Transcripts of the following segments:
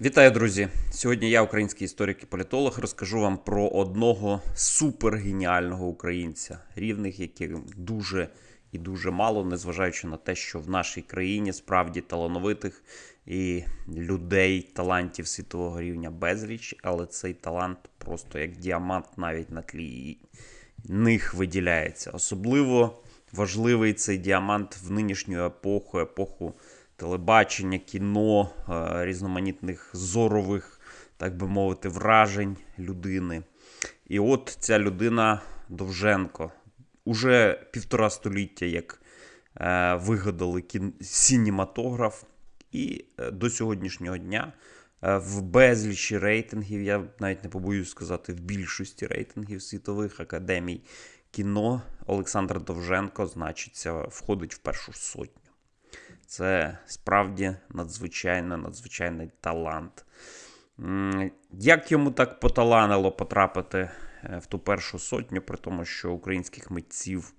Вітаю, друзі! Сьогодні я, український історик і політолог, розкажу вам про одного супергеніального українця, рівних, яких дуже і дуже мало, незважаючи на те, що в нашій країні справді талановитих і людей, талантів світового рівня безліч, але цей талант просто як діамант навіть на тлі них виділяється. Особливо важливий цей діамант в нинішню епоху, епоху телебачення, кіно, е, різноманітних зорових, так би мовити, вражень людини. І от ця людина Довженко. Уже півтора століття, як е, вигадали кін... сінематограф, і е, до сьогоднішнього дня в безлічі рейтингів, я навіть не побоюсь сказати, в більшості рейтингів світових академій кіно Олександр Довженко, значиться, входить в першу сотню. Це справді надзвичайно надзвичайний талант. Як йому так поталанило потрапити е, в ту першу сотню, при тому, що українських митців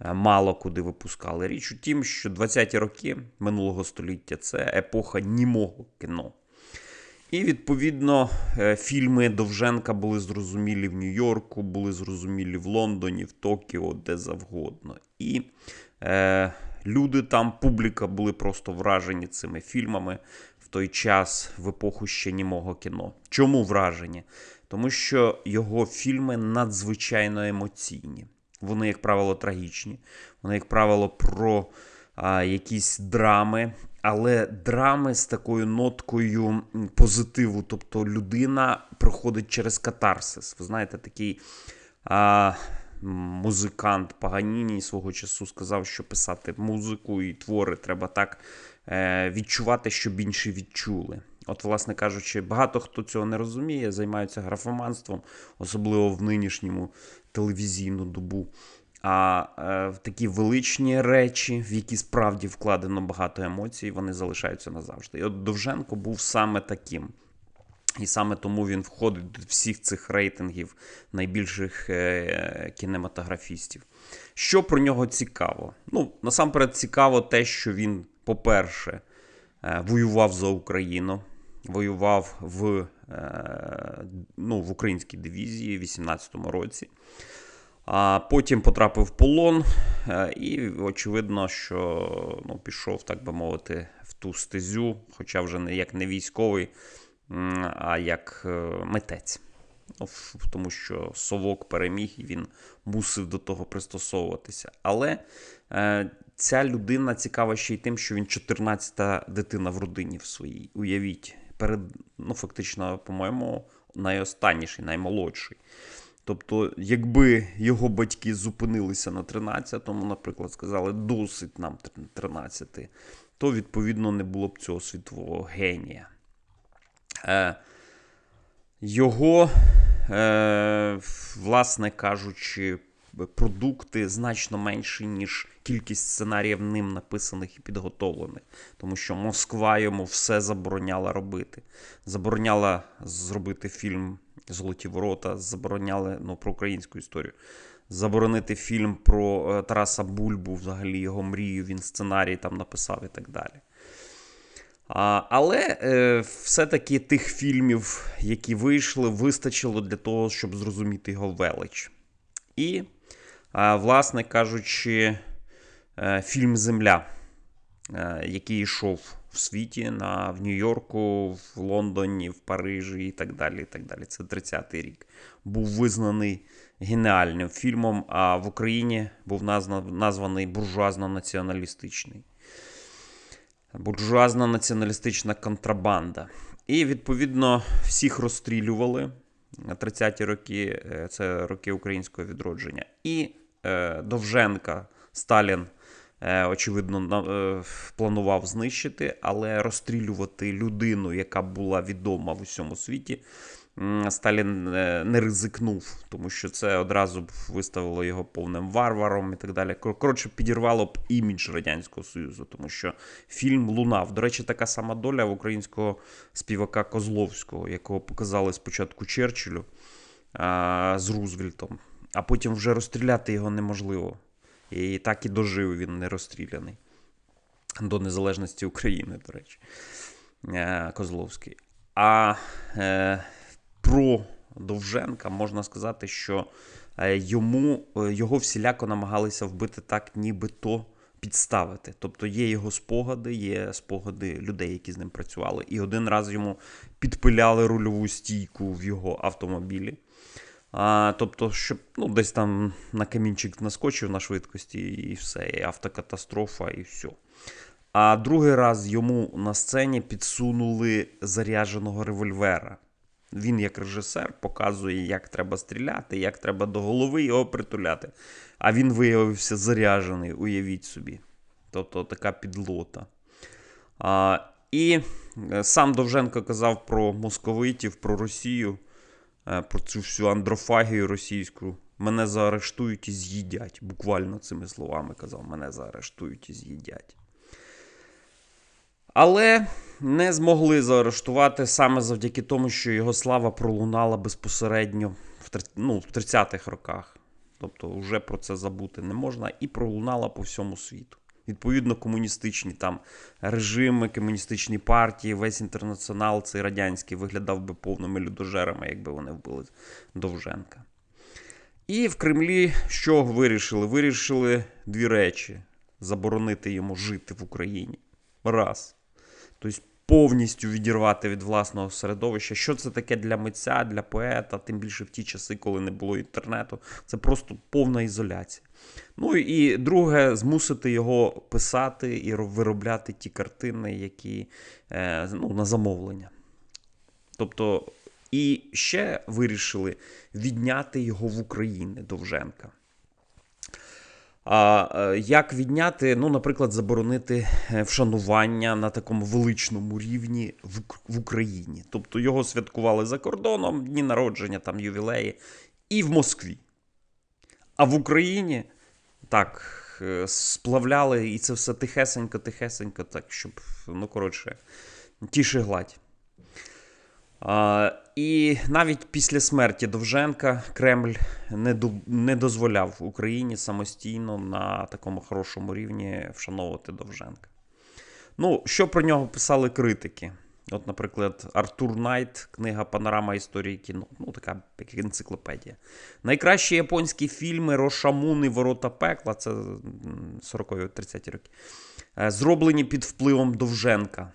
е, мало куди випускали? Річ у тім, що 20-ті роки минулого століття це епоха німого кіно. І відповідно е, фільми Довженка були зрозумілі в Нью-Йорку, були зрозумілі в Лондоні, в Токіо, де завгодно. І люди там, публіка були просто вражені цими фільмами в той час, в епоху ще німого кіно. Чому вражені? Тому що його фільми надзвичайно емоційні. Вони, як правило, трагічні. Вони, як правило, про а, якісь драми, але драми з такою ноткою позитиву. Тобто людина проходить через катарсис. Ви знаєте, такий а, музикант Паганіні свого часу сказав, що писати музику і твори треба так е, відчувати, щоб інші відчули. От, власне кажучи, багато хто цього не розуміє, займаються графоманством, особливо в нинішньому телевізійну добу. А е, такі величні речі, в які справді вкладено багато емоцій, вони залишаються назавжди. І от Довженко був саме таким. І саме тому він входить до всіх цих рейтингів найбільших е, кінематографістів. Що про нього цікаво? Ну, насамперед, цікаво те, що він, по-перше, е, воював за Україну, воював в, е, ну, в українській дивізії в 18-му році. А потім потрапив в полон, і очевидно, що ну, пішов, так би мовити, в ту стезю, хоча вже як не військовий, а як е, митець. Тому що совок переміг і він мусив до того пристосовуватися. Але е, ця людина цікава ще й тим, що він 14-та дитина в родині в своїй. Уявіть, перед, ну, фактично, по-моєму, найостанніший, наймолодший. Тобто, якби його батьки зупинилися на 13-му, наприклад, сказали, досить нам 13, то відповідно не було б цього світового генія. Е, його, е, власне кажучи, продукти значно менші, ніж кількість сценаріїв ним написаних і підготовлених. Тому що Москва йому все забороняла робити. Забороняла зробити фільм Золоті ворота, забороняли ну, про українську історію. Заборонити фільм про е, Тараса Бульбу, взагалі його мрію, він сценарій там написав і так далі. А, але е, все-таки тих фільмів, які вийшли, вистачило для того, щоб зрозуміти його велич. І, а, власне кажучи, е, фільм Земля, е, який йшов в світі на, в Нью-Йорку, в Лондоні, в Парижі і так далі. І так далі. Це 30-й рік. Був визнаний геніальним фільмом, а в Україні був названий буржуазно-націоналістичний буржуазна націоналістична контрабанда. І, відповідно, всіх розстрілювали на 30-ті роки, е, це роки українського відродження. І е, Довженка Сталін, е, очевидно, е, планував знищити, але розстрілювати людину, яка була відома в усьому світі. Сталін е, не ризикнув, тому що це одразу б виставило його повним варваром і так далі. Коротше, підірвало б імідж Радянського Союзу, тому що фільм лунав. До речі, така сама доля в українського співака Козловського, якого показали спочатку Черчиллю а, з Рузвельтом, а потім вже розстріляти його неможливо. І так і дожив він не розстріляний до незалежності України, до речі, е, Козловський. А е, про Довженка можна сказати, що е, йому е, його всіляко намагалися вбити так, нібито підставити. Тобто є його спогади, є спогади людей, які з ним працювали. І один раз йому підпиляли рульову стійку в його автомобілі. А, Тобто, щоб ну, десь там на камінчик наскочив на швидкості, і все, і автокатастрофа, і все. А другий раз йому на сцені підсунули зарядженого револьвера. Він, як режисер, показує, як треба стріляти, як треба до голови його притуляти. А він виявився заряджений, уявіть собі. Тобто така підлота. А, І е, сам Довженко казав про московитів, про Росію, е, про цю всю андрофагію російську. Мене заарештують і з'їдять. Буквально цими словами казав: мене заарештують і з'їдять. Але не змогли заарештувати саме завдяки тому, що його слава пролунала безпосередньо в ну, в 30-х роках. Тобто, вже про це забути не можна, і пролунала по всьому світу. Відповідно, комуністичні там режими, комуністичні партії, весь інтернаціонал, цей радянський, виглядав би повними людожерами, якби вони вбили Довженка. І в Кремлі що вирішили? Вирішили дві речі: заборонити йому жити в Україні. Раз. Тобто повністю відірвати від власного середовища. Що це таке для митця, для поета, тим більше в ті часи, коли не було інтернету. Це просто повна ізоляція. Ну і друге, змусити його писати і виробляти ті картини, які е, ну, на замовлення. Тобто, і ще вирішили відняти його в Україні Довженка. Е, як відняти, ну, наприклад, заборонити е, вшанування на такому величному рівні в, Україні? Тобто його святкували за кордоном, дні народження, там ювілеї, і в Москві. А в Україні так е, сплавляли, і це все тихесенько-тихесенько, так, щоб, ну, коротше, тіше гладь. І навіть після смерті Довженка Кремль не не дозволяв Україні самостійно на такому хорошому рівні вшановувати Довженка. Ну, що про нього писали критики? От, наприклад, Артур Найт, книга Панорама історії кіно. Ну, така як енциклопедія. Найкращі японські фільми Рошамун і Ворота пекла це 40-30 роки. е, Зроблені під впливом Довженка.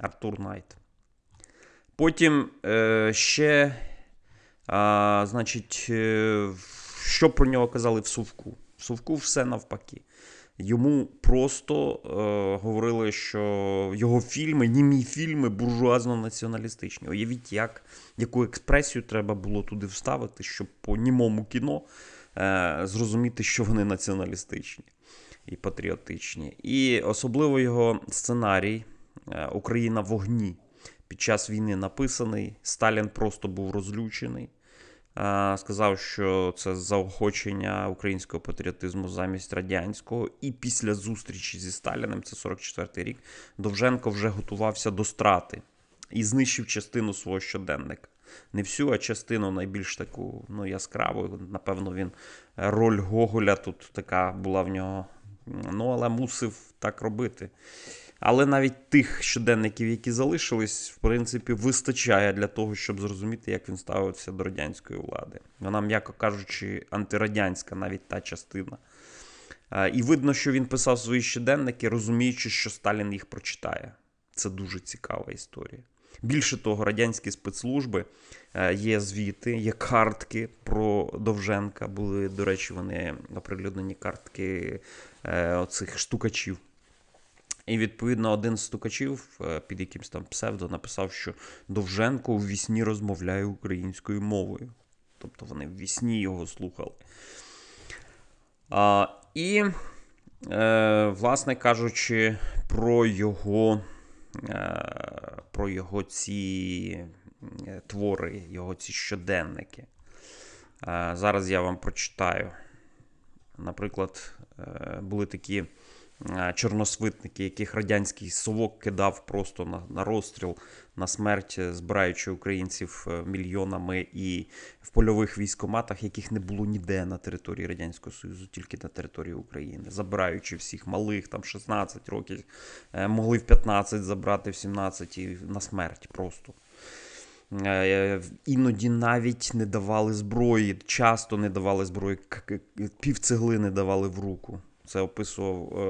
Артур Найт. Потім е, ще, а, значить, е, що про нього казали в Сувку? В Сувку все навпаки. Йому просто е, говорили, що його фільми, німі фільми буржуазно-націоналістичні. Уявіть, як, яку експресію треба було туди вставити, щоб по німому кіно е, зрозуміти, що вони націоналістичні і патріотичні. І особливо його сценарій е, Україна в огні під час війни написаний. Сталін просто був розлючений. Сказав, що це заохочення українського патріотизму замість радянського. І після зустрічі зі Сталіним, це 44-й рік, Довженко вже готувався до страти і знищив частину свого щоденника. Не всю, а частину найбільш таку ну, яскраву. Напевно, він роль Гоголя тут така була в нього. Ну, але мусив так робити. Але навіть тих щоденників, які залишились, в принципі, вистачає для того, щоб зрозуміти, як він ставився до радянської влади. Вона, м'яко кажучи, антирадянська, навіть та частина. І видно, що він писав свої щоденники, розуміючи, що Сталін їх прочитає. Це дуже цікава історія. Більше того, радянські спецслужби є звіти, є картки про Довженка. Були, до речі, вони оприлюднені картки оцих штукачів. І, відповідно, один з стукачів під якимсь там псевдо написав, що Довженко у вісні розмовляє українською мовою. Тобто вони в вісні його слухали. А, І, е, власне кажучи, про його е, про його ці твори, його ці щоденники. Е, зараз я вам прочитаю. Наприклад, е, були такі е, чорносвитники, яких радянський совок кидав просто на, на розстріл, на смерть, е, збираючи українців е, мільйонами і в польових військоматах, яких не було ніде на території Радянського Союзу, тільки на території України, забираючи всіх малих, там 16 років, е, могли в 15 забрати, в 17 і на смерть просто. Е, Іноді навіть не давали зброї, часто не давали зброї, к- півцеглини давали в руку. Це описував е,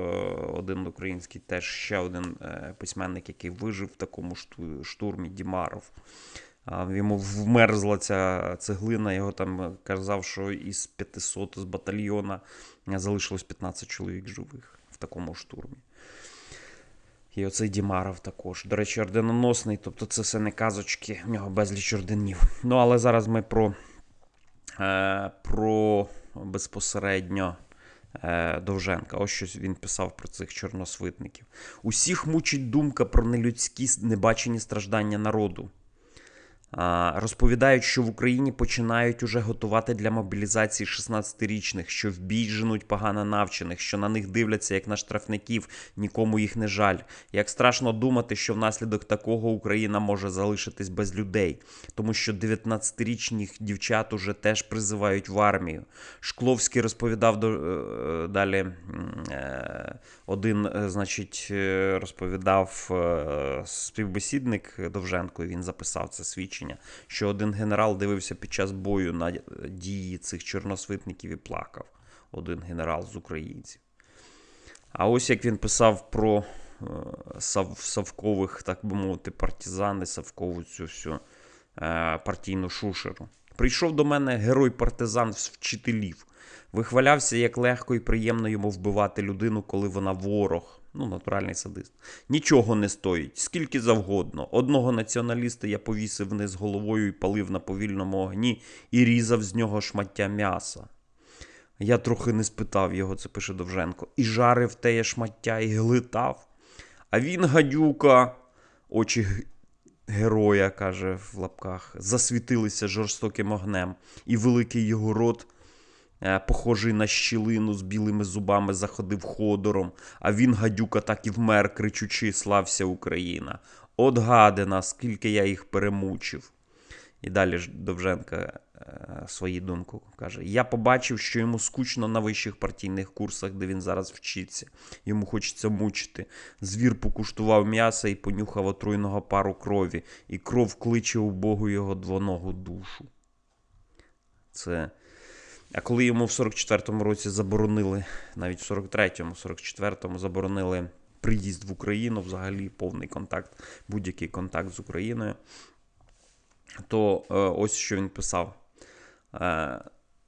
один український, теж ще один е, письменник, який вижив в такому штурмі Дімаров. Йому вмерзла ця цеглина, його там е, казав, що із 500 з батальйона залишилось 15 чоловік живих в такому штурмі. І оцей Дімаров також. До речі, орденоносний, тобто це все не казочки, в нього безліч орденів. Ну, але зараз ми про, про безпосередньо Довженка. Ось щось він писав про цих чорносвитників. Усіх мучить думка про нелюдські небачені страждання народу. Розповідають, що в Україні починають уже готувати для мобілізації 16-річних, що в бій женуть погано навчених, що на них дивляться як на штрафників, нікому їх не жаль. Як страшно думати, що внаслідок такого Україна може залишитись без людей, тому що 19-річних дівчат уже теж призивають в армію. Шкловський розповідав до, е, далі. е, Один, е, значить, розповідав співбесідник Довженко, він записав це свідчення, що один генерал дивився під час бою на дії цих чорносвитників і плакав. Один генерал з українців. А ось як він писав про е, сав, Савкових, так би мовити, партизани, Савкову цю всю е, партійну шушеру. Прийшов до мене герой-партизан з вчителів. Вихвалявся, як легко і приємно йому вбивати людину, коли вона ворог. Ну, натуральний садист. Нічого не стоїть, скільки завгодно. Одного націоналіста я повісив вниз головою і палив на повільному огні і різав з нього шмаття м'яса. Я трохи не спитав його, це пише Довженко, і жарив теє шмаття і глитав. А він, гадюка, очі героя, каже в лапках, засвітилися жорстоким огнем, і великий його рот, похожий на щілину з білими зубами, заходив ходором, а він, гадюка, так і вмер, кричучи, слався Україна. От гадина, скільки я їх перемучив. І далі ж Довженка е, свою думку каже: Я побачив, що йому скучно на вищих партійних курсах, де він зараз вчиться. Йому хочеться мучити. Звір покуштував м'яса і понюхав отруйного пару крові, і кров кличе у Богу його двоногу душу. Це. А коли йому в 44-му році заборонили, навіть в 43-му, 44-му заборонили приїзд в Україну, взагалі повний контакт, будь-який контакт з Україною, то е, ось що він писав. Е,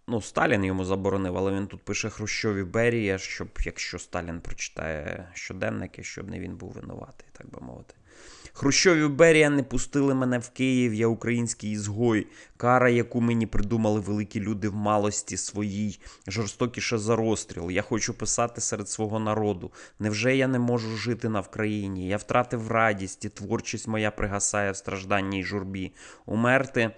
ну, Сталін йому заборонив, але він тут пише Хрущові Берія, щоб якщо Сталін прочитає щоденники, щоб не він був винуватий, так би мовити. Хрущові Берія не пустили мене в Київ, я український ізгой. Кара, яку мені придумали великі люди в малості своїй, жорстокіше за розстріл. Я хочу писати серед свого народу. Невже я не можу жити на Вкраїні? Я втратив радість, і творчість моя пригасає в стражданні й журбі. Умерти.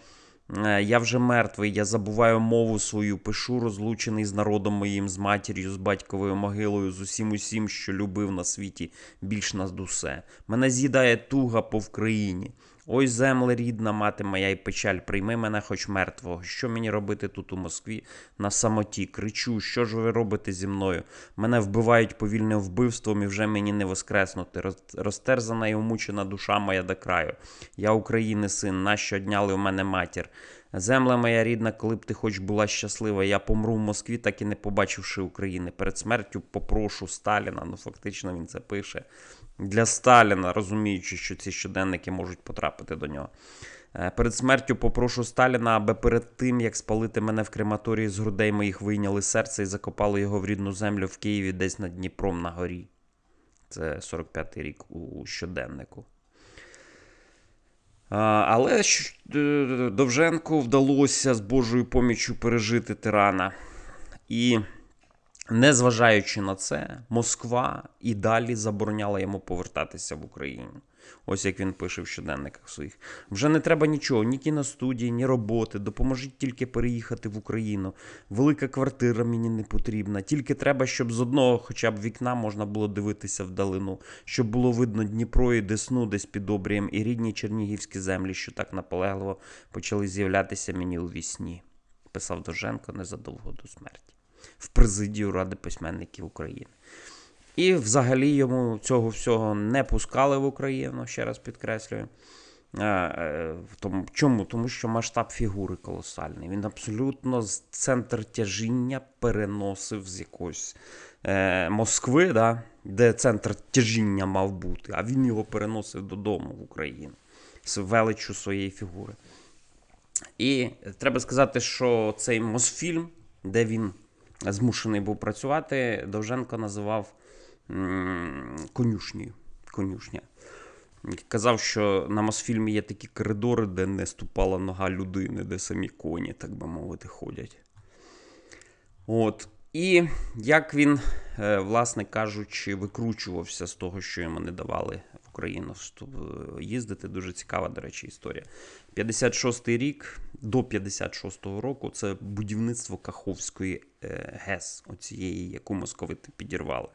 Е, Я вже мертвий, я забуваю мову свою, пишу, розлучений з народом моїм, з матір'ю, з батьковою могилою, з усім усім, що любив на світі, більш над усе. Мене з'їдає туга по Вкраїні. Ой, земле рідна, мати моя й печаль, прийми мене хоч мертвого. Що мені робити тут у Москві на самоті? Кричу, що ж ви робите зі мною? Мене вбивають повільним вбивством і вже мені не воскреснути. Роз- Розтерзана і умучена душа моя до краю. Я України син, нащо дняли у мене матір. Земля моя рідна, коли б ти хоч була щаслива, я помру в Москві, так і не побачивши України. Перед смертю попрошу Сталіна. Ну, фактично він це пише. Для Сталіна, розуміючи, що ці щоденники можуть потрапити до нього. Е, Перед смертю попрошу Сталіна, аби перед тим, як спалити мене в крематорії, з грудей моїх вийняли серце і закопали його в рідну землю в Києві, десь над Дніпром на горі. Це 45-й рік у щоденнику. Але е, Довженку вдалося з Божою поміччю пережити тирана. І Незважаючи на це, Москва і далі забороняла йому повертатися в Україну. Ось як він пише в щоденниках своїх. Вже не треба нічого, ні кіностудії, ні роботи. Допоможіть тільки переїхати в Україну. Велика квартира мені не потрібна. Тільки треба, щоб з одного хоча б вікна можна було дивитися вдалину, щоб було видно Дніпро і Десну десь під обрієм, і рідні чернігівські землі, що так наполегливо почали з'являтися мені у вісні, писав Доженко незадовго до смерті в президію Ради письменників України. І взагалі йому цього всього не пускали в Україну, ще раз підкреслюю. Е, е, Тому, чому? Тому що масштаб фігури колосальний. Він абсолютно з центр тяжіння переносив з якоїсь е, Москви, да, де центр тяжіння мав бути, а він його переносив додому в Україну з величчю своєї фігури. І треба сказати, що цей Мосфільм, де він змушений був працювати, Довженко називав м, конюшнею. Конюшня. Казав, що на Мосфільмі є такі коридори, де не ступала нога людини, де самі коні, так би мовити, ходять. От. І як він, е, власне кажучи, викручувався з того, що йому не давали в Україну вступ- їздити. Дуже цікава, до речі, історія. 56-й рік до 56-го року це будівництво Каховської е, ГЕС, оцієї, яку московити підірвали.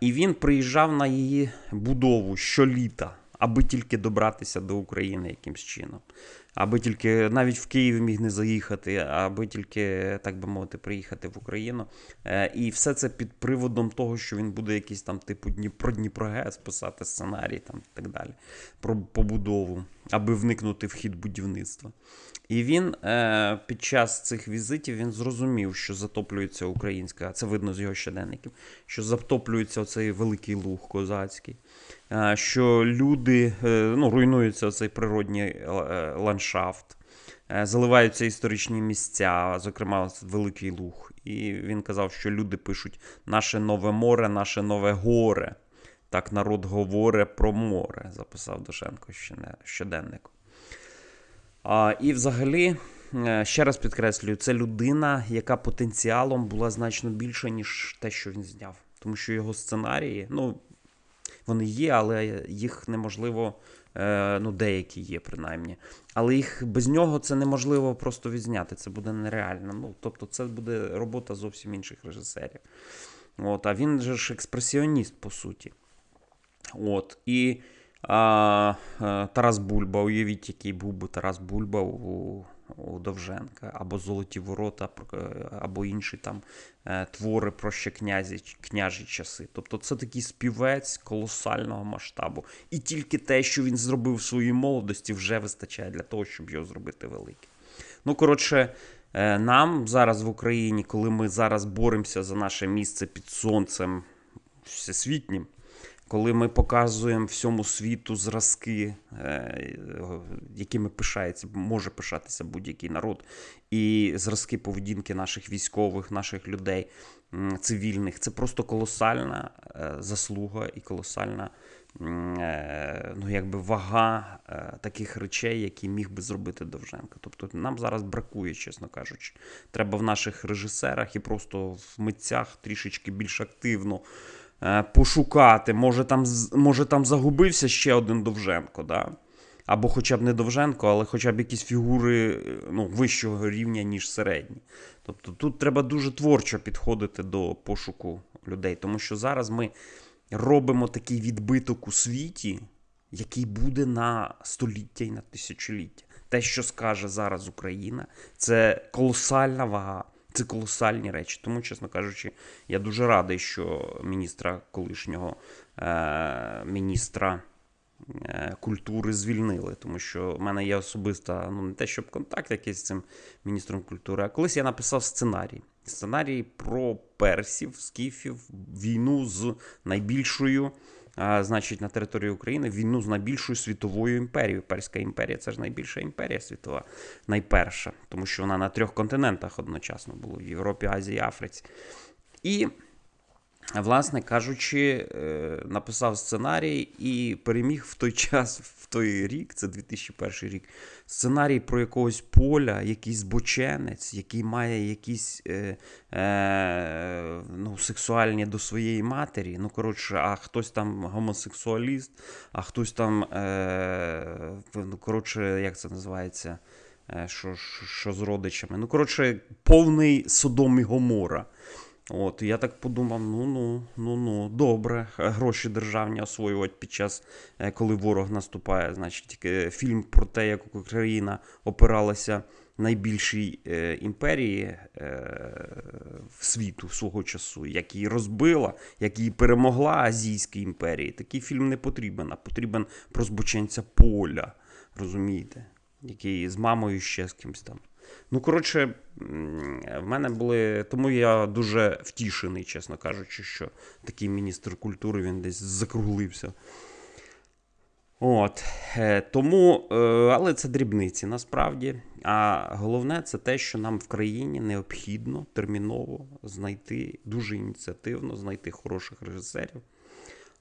І він приїжджав на її будову щоліта, аби тільки добратися до України якимсь чином. Аби тільки навіть в Київ міг не заїхати, аби тільки, так би мовити, приїхати в Україну. Е, І все це під приводом того, що він буде якийсь там типу Дні- про Дніпрогес писати сценарій там, і так далі, про побудову, аби вникнути в хід будівництва. І він е, під час цих візитів він зрозумів, що затоплюється українська, це видно з його щоденників, що затоплюється оцей великий луг козацький, е, що люди ну, руйнується цей природній е, ландшафт, е, заливаються історичні місця, зокрема великий луг. І він казав, що люди пишуть наше нове море, наше нове горе. Так народ говорить про море, записав Дошенко ще щоденнику. А, і взагалі, е, ще раз підкреслюю, це людина, яка потенціалом була значно більша, ніж те, що він зняв. Тому що його сценарії, ну, вони є, але їх неможливо, ну, деякі є, принаймні. Але їх без нього це неможливо просто відзняти. Це буде нереально. Ну, тобто, це буде робота зовсім інших режисерів. От, а він же ж експресіоніст, по суті. От, і а, а, Тарас Бульба, уявіть, який був би Тарас Бульба у, у Довженка, або Золоті ворота, або інші там е, твори про ще князі, княжі часи. Тобто це такий співець колосального масштабу. І тільки те, що він зробив в своїй молодості, вже вистачає для того, щоб його зробити великим. Ну, коротше, е, нам зараз в Україні, коли ми зараз боремося за наше місце під сонцем всесвітнім, коли ми показуємо всьому світу зразки, е, якими пишається, може пишатися будь-який народ, і зразки поведінки наших військових, наших людей, цивільних, це просто колосальна е, заслуга і колосальна е, ну, якби вага таких речей, які міг би зробити Довженко. Тобто нам зараз бракує, чесно кажучи. Треба в наших режисерах і просто в митцях трішечки більш активно пошукати. Може там, може там загубився ще один Довженко, да? або хоча б не Довженко, але хоча б якісь фігури е, ну, вищого рівня, ніж середні. Тобто тут треба дуже творчо підходити до пошуку людей, тому що зараз ми робимо такий відбиток у світі, який буде на століття і на тисячоліття. Те, що скаже зараз Україна, це колосальна вага, це колосальні речі. Тому, чесно кажучи, я дуже радий, що міністра колишнього е- міністра е, культури звільнили, тому що в мене є особиста, ну не те, щоб контакт якийсь з цим міністром культури, а колись я написав сценарій. Сценарій про персів, скіфів, війну з найбільшою, значить, на території України війну з найбільшою світовою імперією. Перська імперія це ж найбільша імперія світова, найперша, тому що вона на трьох континентах одночасно була в Європі, Азії, Африці. І власне кажучи, е, написав сценарій і переміг в той час, в той рік, це 2001 рік, сценарій про якогось поля, якийсь збоченець, який має якісь е, е, ну, сексуальні до своєї матері. Ну, коротше, а хтось там гомосексуаліст, а хтось там, е, ну, коротше, як це називається? Е, Що, що, що з родичами. Ну, коротше, повний Содом і Гомора. От, я так подумав: ну ну, ну ну, добре, е, гроші державні освоювати під час, е, коли ворог наступає. Значить, е, фільм про те, як Україна опиралася найбільшій імперії в світу свого часу, як її розбила, як її перемогла Азійській імперії. Такий фільм не потрібен, а потрібен про збоченця поля. Розумієте? Який з мамою ще з кимось там. Ну, коротше, в мене були. Тому я дуже втішений, чесно кажучи, що такий міністр культури він десь закруглився. От. е, Тому, е, але це дрібниці насправді. А головне це те, що нам в країні необхідно терміново знайти дуже ініціативно знайти хороших режисерів.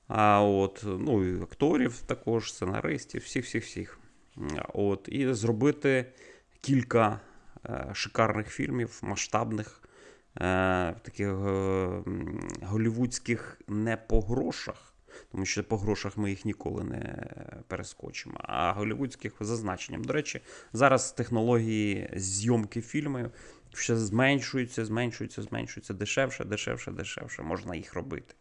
А от, ну, і акторів також, сценаристів, всіх-всіх-всіх. От, і зробити кілька шикарних фільмів, масштабних, е, таких е, голівудських не по грошах, тому що по грошах ми їх ніколи не перескочимо, а голівудських за значенням. До речі, зараз технології зйомки фільмів ще зменшуються, зменшуються, зменшуються дешевше, дешевше, дешевше. Можна їх робити.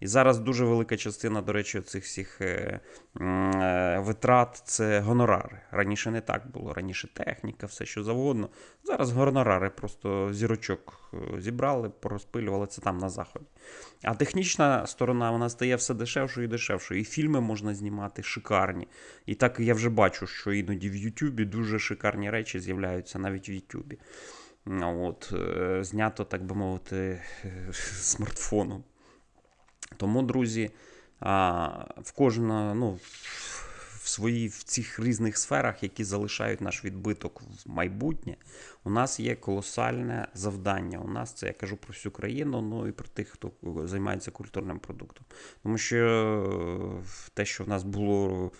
І зараз дуже велика частина, до речі, цих всіх е, е, витрат це гонорари. Раніше не так було. Раніше техніка, все що завгодно. Зараз гонорари просто зірочок е, зібрали, порозпилювали це там на заході. А технічна сторона вона стає все дешевшою і дешевшою. І фільми можна знімати шикарні. І так я вже бачу, що іноді в Ютубі дуже шикарні речі з'являються навіть в Ютубі. От, знято, так би мовити, смартфоном. Тому, друзі, в кожна, ну, в своїй в цих різних сферах, які залишають наш відбиток в майбутнє, у нас є колосальне завдання. У нас це я кажу про всю країну, ну і про тих, хто займається культурним продуктом. Тому що е, те, що в нас було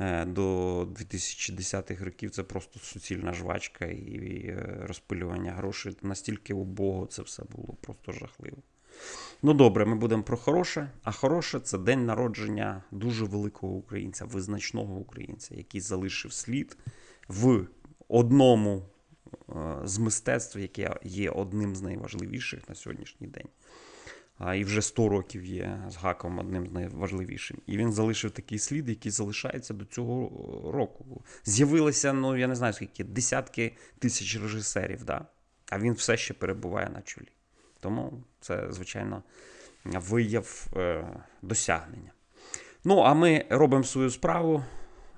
е, до 2010-х років, це просто суцільна жвачка і е, розпилювання грошей. Настільки убого це все було просто жахливо. Ну добре, ми будемо про хороше. А хороше це день народження дуже великого українця, визначного українця, який залишив слід в одному е, з мистецтв, яке є одним з найважливіших на сьогоднішній день. І вже 100 років є з гаком одним з найважливішим. І він залишив такий слід, який залишається до цього року. З'явилося, ну я не знаю скільки, десятки тисяч режисерів, да? а він все ще перебуває на чолі. Тому це, звичайно, вияв е, досягнення. Ну, а ми робимо свою справу,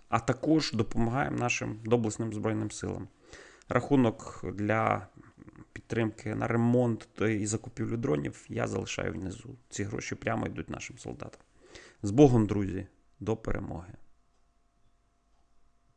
а також допомагаємо нашим доблесним Збройним силам. Рахунок для підтримки на ремонт і закупівлю дронів я залишаю внизу. Ці гроші прямо йдуть нашим солдатам. З Богом, друзі, до перемоги!